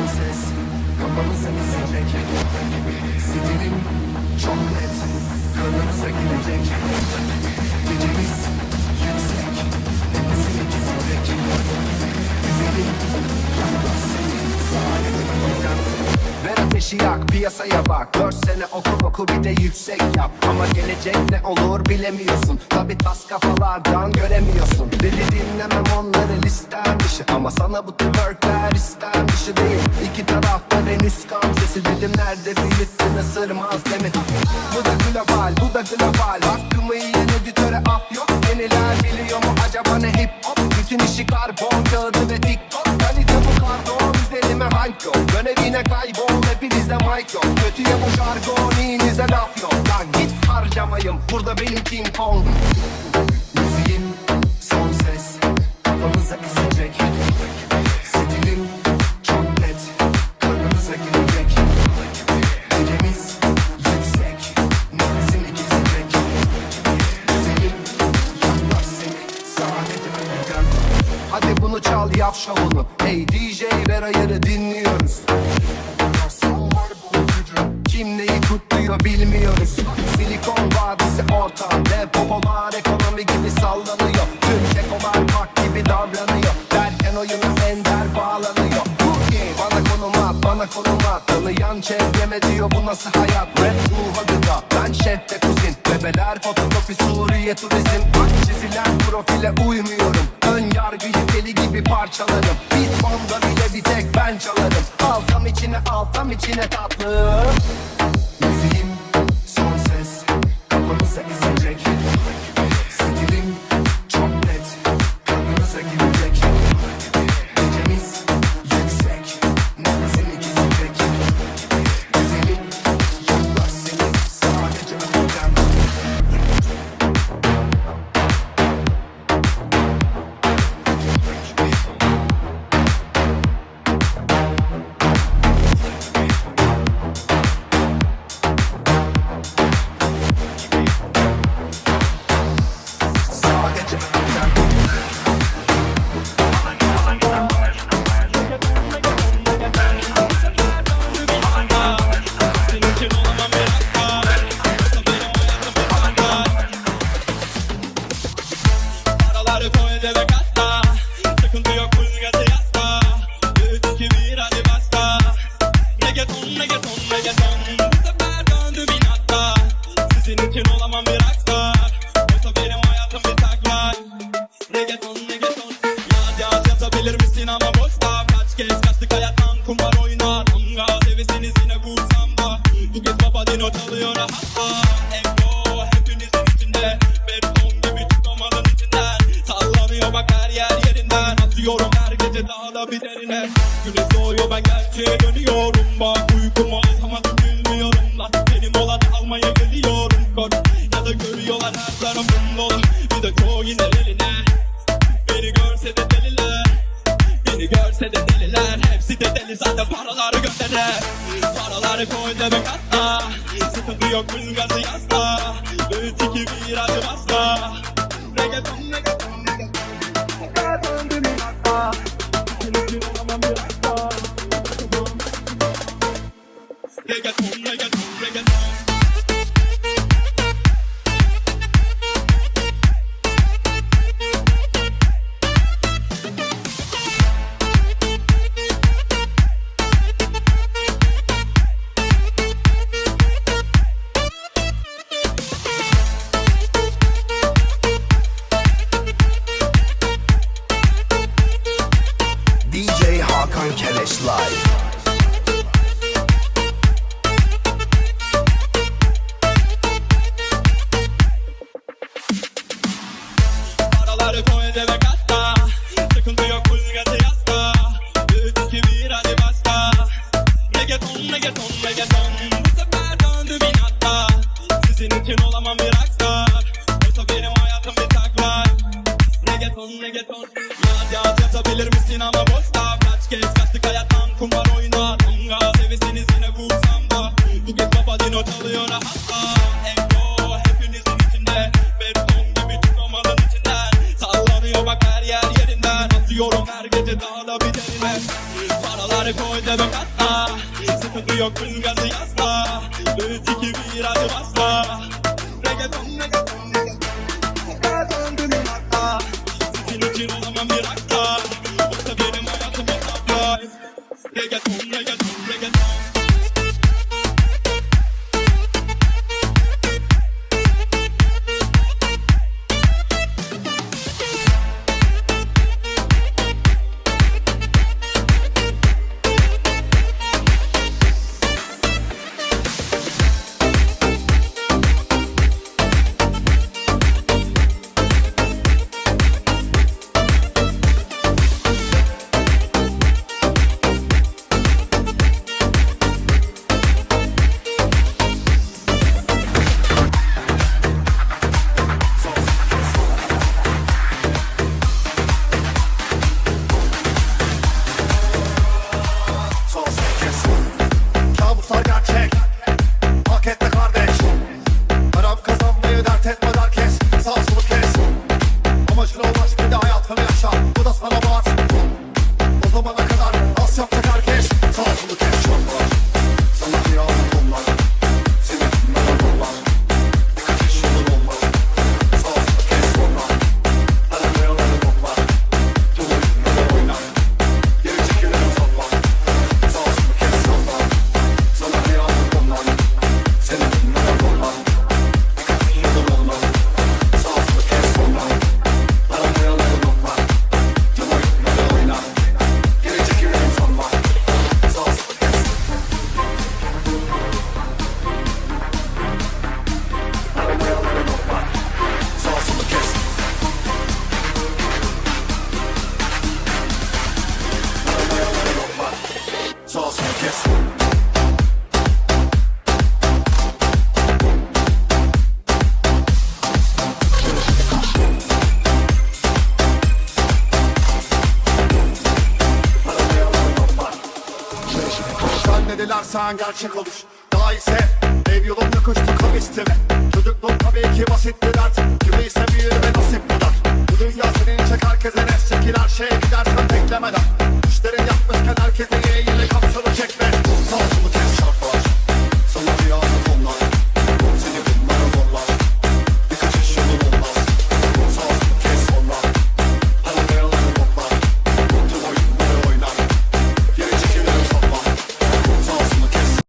son ses Kafanıza gizleyecek Stilim çok net Kanınıza girecek Gecemiz yüksek Nefesini kesecek ateşi yak piyasaya bak. Dört sene oku oku bir de yüksek yap. Ama gelecek ne olur bilemiyorsun. Tabi tas kafalardan göremiyorsun. Dedi dinlemem onları listem dışı Ama sana bu twerkler istem dışı değil. İki tarafta venüs kan sesi. Dedim nerede büyüttün ısırmaz demet Bu da global bu da global. Hakkımı yiyen editöre af yok. Yeniler biliyor mu acaba ne hip hop? Bütün işi karbon kağıdı yok Kötüye bu jargon iyinize laf yok. Lan git harcamayım burada benim King Kong. Müziğim son ses kafanıza izleyecek. Stilim çok net kanınıza girecek. Gecemiz yüksek nefesini kesecek Güzelim yaklaş seni sadece önden Hadi bunu çal yap şovunu. Hey DJ ver ayarı dinliyoruz kutluyor bilmiyoruz. Silikon vadisi ortam Dev popolar ekonomi gibi sallanıyor. Tüm kekolar bak gibi davranıyor. Derken oyuna ender bağlanıyor. Boogie bana konum at bana konum at. Tanıyan çevreme diyor bu nasıl hayat? Rap ruha gıda ben şef ve kuzin Bebeler fotokopi Suriye turizm. Bak çizilen profile uymuyorum. Ön yargıyı deli gibi parçalarım. Bir sonda bile bir tek ben çalarım. Altam içine altam içine tatlım Paraları koy da bir Güneş doğuyor ben gerçeğe dönüyorum. Bak uykumu alamadım bilmiyorum. Lan Benim olan almaya geliyorum. Koç ya da görüyorlar her tarafım dolu Bir de çoğu iner eline Beni görse de deliler. Beni görse de deliler. Hepsi de deli zaten paraları gönderir Paraları koy demek hatta. Sıkıntı yok gazı yasla Paraları koy deve kata Sıkıntı yok full gazı yasla Üç iki bir hadi basta. Reggaeton reggaeton reggaeton Bu sefer erkek olur Daha ise ev yolunda koştu kavistim Çocukluğum tabii ki basittir artık. Gibi ise büyür ve nasip kadar Bu dünya senin çek herkese nefs çekil her şeye gidersen beklemeden. Düşlerin yapmışken herkese yeğe